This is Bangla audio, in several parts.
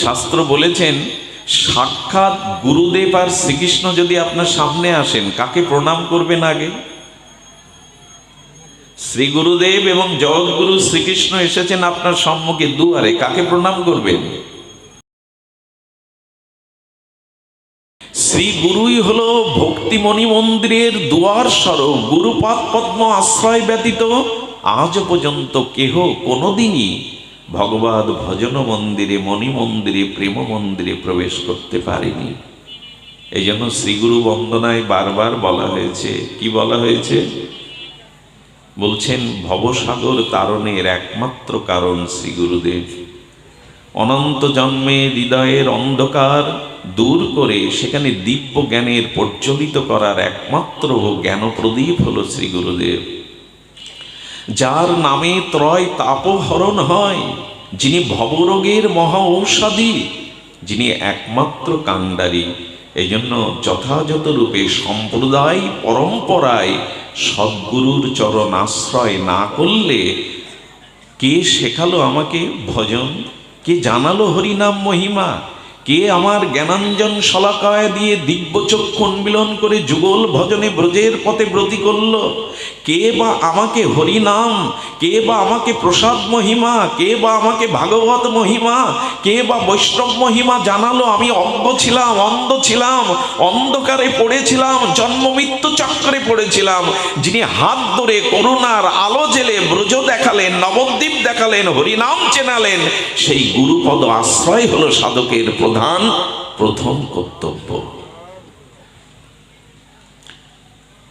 শাস্ত্র বলেছেন, সাক্ষাৎ গুরুদেব আর শ্রীকৃষ্ণ যদি আপনার সামনে আসেন, কাকে প্রণাম করবেন আগে? শ্রী গুরুদেব এবং জগৎগুরু শ্রীকৃষ্ণ এসেছেন আপনার সম্মুখে দুয়ারে, কাকে প্রণাম করবেন? শ্রী গুরুই হলো ভক্তিমণি মন্দিরের দুয়ার স্বরূপ গুরুপাদ পদ্ম আশ্রয় ব্যতীত আজ পর্যন্ত কেহ কোনোদিনই ভগবাদ ভজন মন্দিরে, মণি মন্দিরে, প্রেম মন্দিরে প্রবেশ করতে পারেনি। এই জন্য শ্রীগুরু বন্দনায় বারবার বলা হয়েছে। কি বলা হয়েছে? বলছেন, ভবসাগর তারণের একমাত্র কারণ শ্রী গুরুদেব অনন্ত জন্মে হৃদয়ের অন্ধকার দূর করে সেখানে দিব্য জ্ঞানের প্রজ্বলিত করার একমাত্র জ্ঞান প্রদীপ হল শ্রী গুরুদেব যার নামে ত্রয় তাপহরণ হয়, যিনি ভবরোগের মহা ঔষধি, যিনি একমাত্র কাণ্ডারী। এই জন্য যথাযথ রূপে সম্প্রদায় পরম্পরায় সদ্গুরুর চরণ আশ্রয় না করলে কে শেখালো আমাকে ভজন? কে জানালো হরিনাম মহিমা? কে আমার জ্ঞানাঞ্জন শলাকায় দিয়ে দিব্য চক্ষু উন্মিলন করে যুগল ভজনে ব্রজের পথে ব্রতী করল? কে বা আমাকে হরিনাম? কে বা আমাকে প্রসাদ মহিমা? কে বা আমাকে ভাগবত মহিমা? কে বা বৈষ্ণব মহিমা? জানালো, আমি অজ্ঞ ছিলাম, অন্ধ ছিলাম, অন্ধকারে পড়েছিলাম, জন্ম মৃত্যু চক্রে পড়েছিলাম। যিনি হাত ধরে করুণার আলো জেলে ব্রজ দেখালেন, নবদ্বীপ দেখালেন, হরিনাম চেনালেন, সেই গুরুপদ আশ্রয় হলো সাধকের প্রধান, প্রথম কর্তব্য।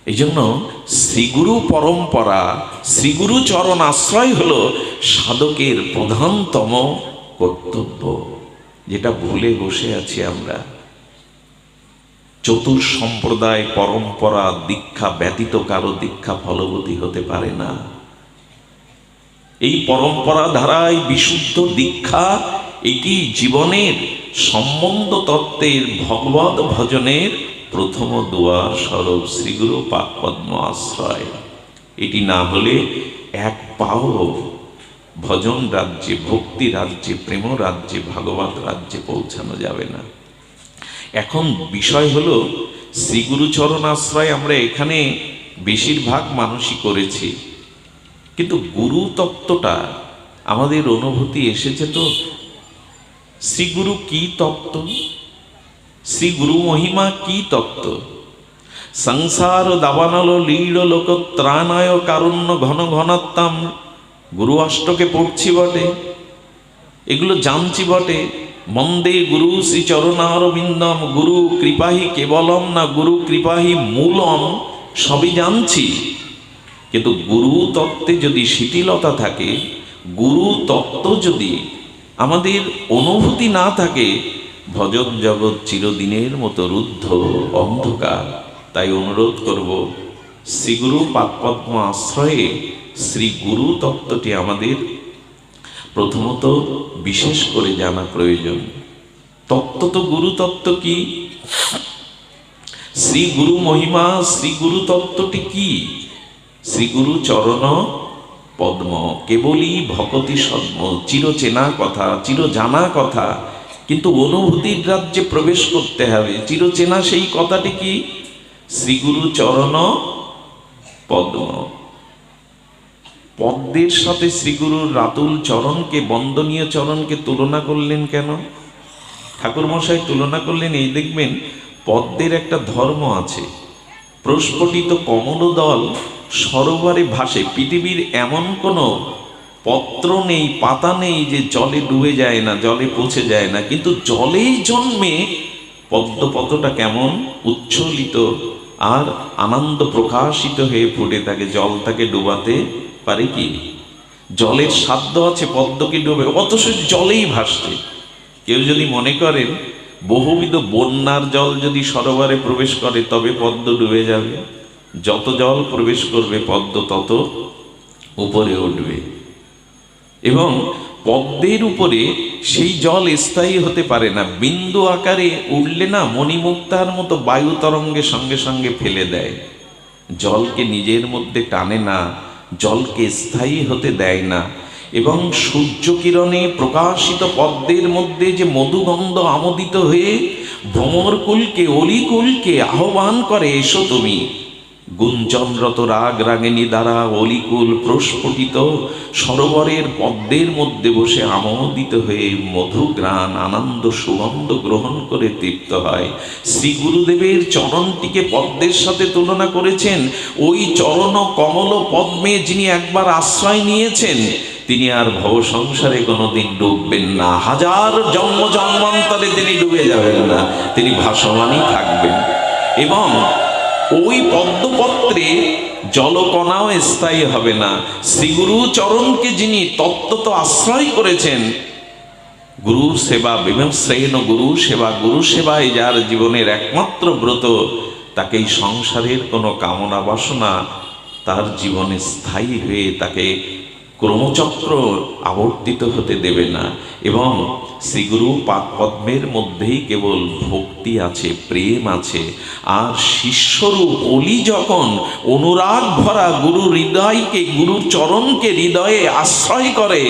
এই জন্য শ্রীগুরু পরম্পরা, শ্রীগুরু চরণ আশ্রয় হলো সাধকের প্রধানতম কর্তব্য, যেটা ভুলে বসে আছি আমরা। চতুর সম্প্রদায় পরম্পরা, দীক্ষা ব্যতীত কারও দীক্ষা ফলবতী হতে পারে না। এই পরম্পরা ধারায় বিশুদ্ধ দীক্ষা, এটি জীবনের সম্বন্ধ তত্ত্বের ভগবত ভজনের প্রথম দুয়ার স্বরূপ শ্রীগুরু পাকপদ্ম আশ্রয়। এটি না হলে এক পাও ভজন রাজ্যে, ভক্তি রাজ্যে, প্রেম রাজ্যে, ভাগবত রাজ্যে পৌঁছানো যাবে না। এখন বিষয় হলো শ্রীগুরুচরণ আশ্রয় আমরা এখানে বেশিরভাগ মানুষই করেছি। কিন্তু গুরু তত্ত্বটা আমাদের অনুভূতি এসেছে তো শ্রীগুরু কি তত্ত্ব? শ্রী গুরু মহিমা কি তত্ত্ব? সংসার দাবানল লীড় লোক ত্রাণায় কারণ্য ঘন ঘনত্তাম। গুরু অষ্টকে পড়ছি বটে। এগুলো জানছি বটে। মন্দে গুরু শ্রী চরণারবিন্দম। গুরু কৃপাহি কেবলম না গুরু কৃপাহি মূলম। সবই জানছি। কিন্তু গুরু তত্ত্বে যদি শিথিলতা থাকে, গুরু তত্ত্ব যদি আমাদের অনুভূতি না থাকে, ভজন জগৎ চিরদিনের মতো রুদ্ধ অন্ধকার। তাই অনুরোধ করব, শ্রীগুরু পাকপদ্ম আশ্রয়ে শ্রী গুরু তত্ত্বটি আমাদের প্রথমত বিশেষ করে জানা প্রয়োজন। তত্ত্ব তো গুরু তত্ত্ব কি? শ্রী গুরু মহিমা, শ্রী গুরু তত্ত্বটি কি? শ্রী গুরু চরণ পদ্ম, কেবলই ভকতি সদ্ম চির চেনা কথা চির জানা কথা। কিন্তু অনুভূতির রাজ্যে প্রবেশ করতে হবে। চির চেনা সেই কথাটি কি? শ্রীগুরু চরণ পদ্ম। পদ্মের সাথে শ্রীগুরুর রাতুল চরণকে, বন্দনীয় চরণকে তুলনা করলেন কেন? ঠাকুর মশাই তুলনা করলেন, এই দেখবেন, পদ্মের একটা ধর্ম আছে। প্রস্ফুটিত কমলদল সরোবরে ভাসে। পৃথিবীর এমন কোনো পত্র নেই, পাতা নেই যে জলে ডুবে যায় না, জলে পৌঁছে যায় না। কিন্তু জলেই জন্মে পদ্মপত্রটা কেমন উচ্ছলিত আর আনন্দ প্রকাশিত হয়ে ফুটে। থাকে জল তাকে ডুবাতে পারে কি? জলের সাধ্য আছে পদ্মকে ডুবে। অথচ জলেই ভাসছে। কেউ যদি মনে করেন, বহুবিধ বন্যার জল যদি সরোবরে প্রবেশ করে, তবে পদ্ম ডুবে যাবে। যত জল প্রবেশ করবে পদ্ম, তত উপরে উঠবে। এবং পদ্মের উপরে সেই জল স্থায়ী হতে পারে না। বিন্দু আকারে উঠলে না মণিমুক্তার মতো বায়ু তরঙ্গে সঙ্গে সঙ্গে ফেলে দেয়। জলকে নিজের মধ্যে টানে না, জলকে স্থায়ী হতে দেয় না। এবং সূর্য কিরণে প্রকাশিত পদ্মের মধ্যে যে মধুগন্ধ আমোদিত হয়ে ভ্রমরকুলকে, অলিকুলকে আহ্বান করে, এসো তুমি। গুঞ্জনরত রাগ রাগিনী দ্বারা অলিকুল প্রস্ফুটিত সরোবরের পদ্মের মধ্যে বসে আমোদিত হয়ে মধুগ্রাণ আনন্দ সুগন্ধ গ্রহণ করে তৃপ্ত হয়। শ্রী গুরুদেবের চরণটিকে পদ্মের সাথে তুলনা করেছেন। ওই চরণ কমল পদ্মে যিনি একবার আশ্রয় নিয়েছেন, তিনি আর ভব সংসারে কোনোদিন ডুববেন না। হাজার জন্ম জন্মান্তরে তিনি ডুবে যাবেন না। তিনি ভাসমানই থাকবেন। এবং ওই পদ্মপত্রে জলকণাও স্থায়ী হবে না। শ্রীগুরু চরণকে যিনি তত্ত্বত আশ্রয় করেছেন, গুরু সেবা বিমশ্রেণ গুরু সেবা, গুরু সেবাই যার জীবনের একমাত্র ব্রত তাকে এই সংসারের কোনো কামনা বাসনা তার জীবনে স্থায়ী হয়ে তাকে ক্রমচক্র আবর্তিত হতে দেবে না এবং শ্রীগুরু পাদ পদ্মের মধ্যেই কেবল ভক্তি আছে, প্রেম আছে। আর শিষ্যরূপ অলি যখন অনুরাগ ভরা গুরু হৃদয়কে, গুরু চরণকে হৃদয়ে আশ্রয় করে,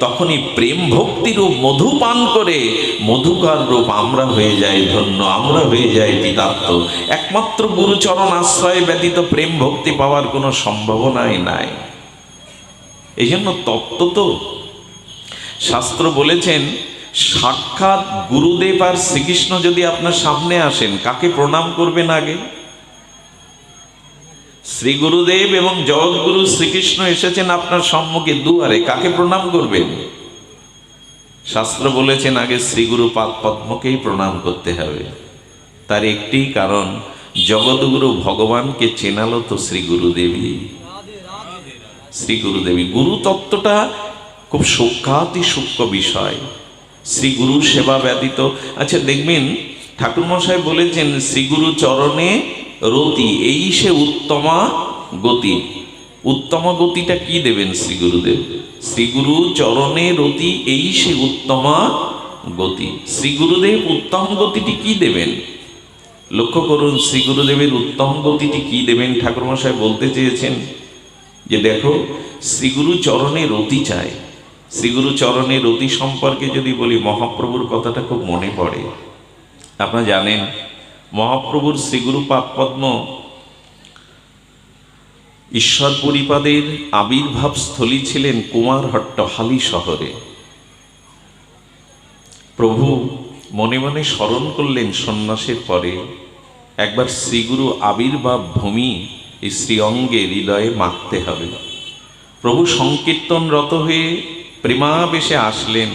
তখনই প্রেম ভক্তিরূপ মধু পান করে, মধুকার রূপ আমরা হয়ে যাই ধন্য, আমরা হয়ে যাই পিতাত্ম। একমাত্র গুরুচরণ আশ্রয় ব্যতীত প্রেম ভক্তি পাওয়ার কোনো সম্ভাবনাই নাই। এই জন্য তত্ত্ব তো শাস্ত্র বলেছেন, সাক্ষাৎ গুরুদেব আর শ্রীকৃষ্ণ যদি আপনার সামনে আসেন, কাকে প্রণাম করবেন আগে? শ্রী গুরুদেব এবং জগৎগুরু শ্রীকৃষ্ণ এসেছেন আপনার সম্মুখে দুয়ারে, কাকে প্রণাম করবেন? শাস্ত্র বলেছেন, আগে শ্রীগুরু পাদ পদ্মকেই প্রণাম করতে হবে। তার একটি কারণ, জগৎগুরু ভগবানকে চেনালো তো শ্রী গুরুদেবী শ্রী গুরুদেবী, গুরু তত্ত্বটা খুব সূক্ষাতি সূক্ষ্ম বিষয়। শ্রী গুরু সেবা ব্যতীত আচ্ছা দেখবেন, ঠাকুরমশাই বলেছেন, শ্রী গুরু চরণে রতি, এই সে উত্তমা গতি। উত্তম গতিটা কি দেবেন শ্রী গুরুদেব? শ্রী গুরু চরণে রতি, এই সে উত্তমা গতি। শ্রী গুরুদেব, উত্তম গতিটি কি দেবেন? লক্ষ্য করুন, শ্রী গুরুদেবের উত্তম গতিটি কি দেবেন? ঠাকুরমশাই বলতে চেয়েছেন যে দেখো, শ্রীগুরু চরণে রতি চায়। শ্রীগুরু চরণে রতি সম্পর্কে যদি বলি, মহাপ্রভুর কথাটা খুব মনে পড়ে। আপনারা জানেন, মহাপ্রভুর শ্রীগুরু পাদপদ্ম ঈশ্বর পরিপাদের আবির্ভাব স্থলী ছিলেন কুমারহট্ট হালি শহরে। প্রভু মনে মনে স্মরণ করলেন সন্ন্যাসের পরে, একবার শ্রীগুরু আবির্ভাব ভূমি এই শ্রীঅঙ্গে হৃদয়ে মাখতে হবে। প্রভু সংকীর্তনরত হয়ে প্রেমাবেশে আসলেন।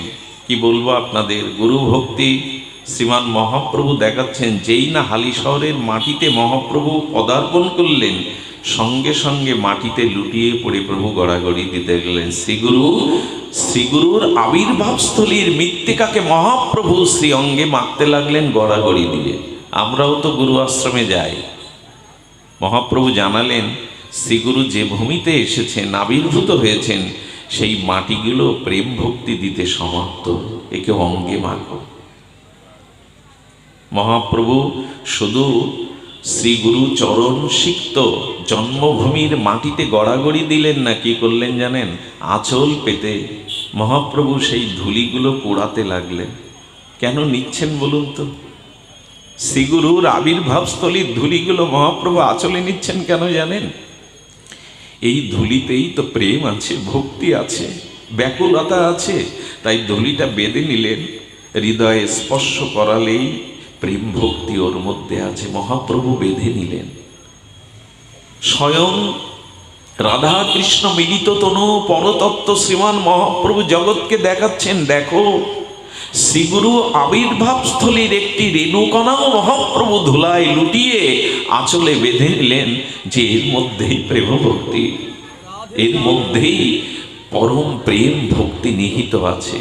কি বলব আপনাদের? গুরু ভক্তি শ্রীমান মহাপ্রভু দেখাচ্ছেন, যেই না হালি শহরের মাটিতে মহাপ্রভু পদার্পণ করলেন, সঙ্গে সঙ্গে মাটিতে লুটিয়ে পড়ে প্রভু গড়াগড়ি দিতে গেলেন। শ্রীগুরু, শ্রীগুরুর আবির্ভাবস্থলীর মৃত্তিকাকে মহাপ্রভু শ্রী অঙ্গে মাখতে লাগলেন গড়াগড়ি দিয়ে। আমরাও তো গুরু আশ্রমে যাই। মহাপ্রভু জানালেন, শ্রীগুরু যে ভূমিতে এসেছেন, আবির্ভূত হয়েছেন, সেই মাটিগুলো প্রেম ভক্তি দিতে সমর্থ একে অঙ্গে মাখো। মহাপ্রভু শুধু শ্রীগুরু চরণ সিক্ত জন্মভূমির মাটিতে গড়াগড়ি দিলেন না, কি করলেন জানেন? আঁচল পেতে। মহাপ্রভু সেই ধুলিগুলো পোড়াতে লাগলেন। কেন নিচ্ছেন বলুন তো? শ্রীগুরুর আবির্ভাবস্থলীর ধুলিগুলো মহাপ্রভু আচলে নিচ্ছেন কেন জানেন? এই ধুলিতেই তো প্রেম আছে, ভক্তি আছে, ব্যাকুলতা আছে, তাই ধুলিটা বেঁধে নিলেন, হৃদয়ে স্পর্শ করালেই প্রেম ভক্তি ওর মধ্যে আছে, মহাপ্রভু বেঁধে নিলেন। স্বয়ং রাধা কৃষ্ণ মিলিত তনু পরতত্ত্ব শ্রীমান মহাপ্রভু জগৎকে দেখাচ্ছেন, দেখো শ্রীগুরু আবির্ভাব স্থলীর একটি রেণুকণাও মহাপ্রভু ধুলায় লুটিয়ে আঁচলে বেঁধে নিলেন যে এর মধ্যেই প্রেম ভক্তি এর মধ্যেই পরম প্রেম ভক্তি নিহিত আছে।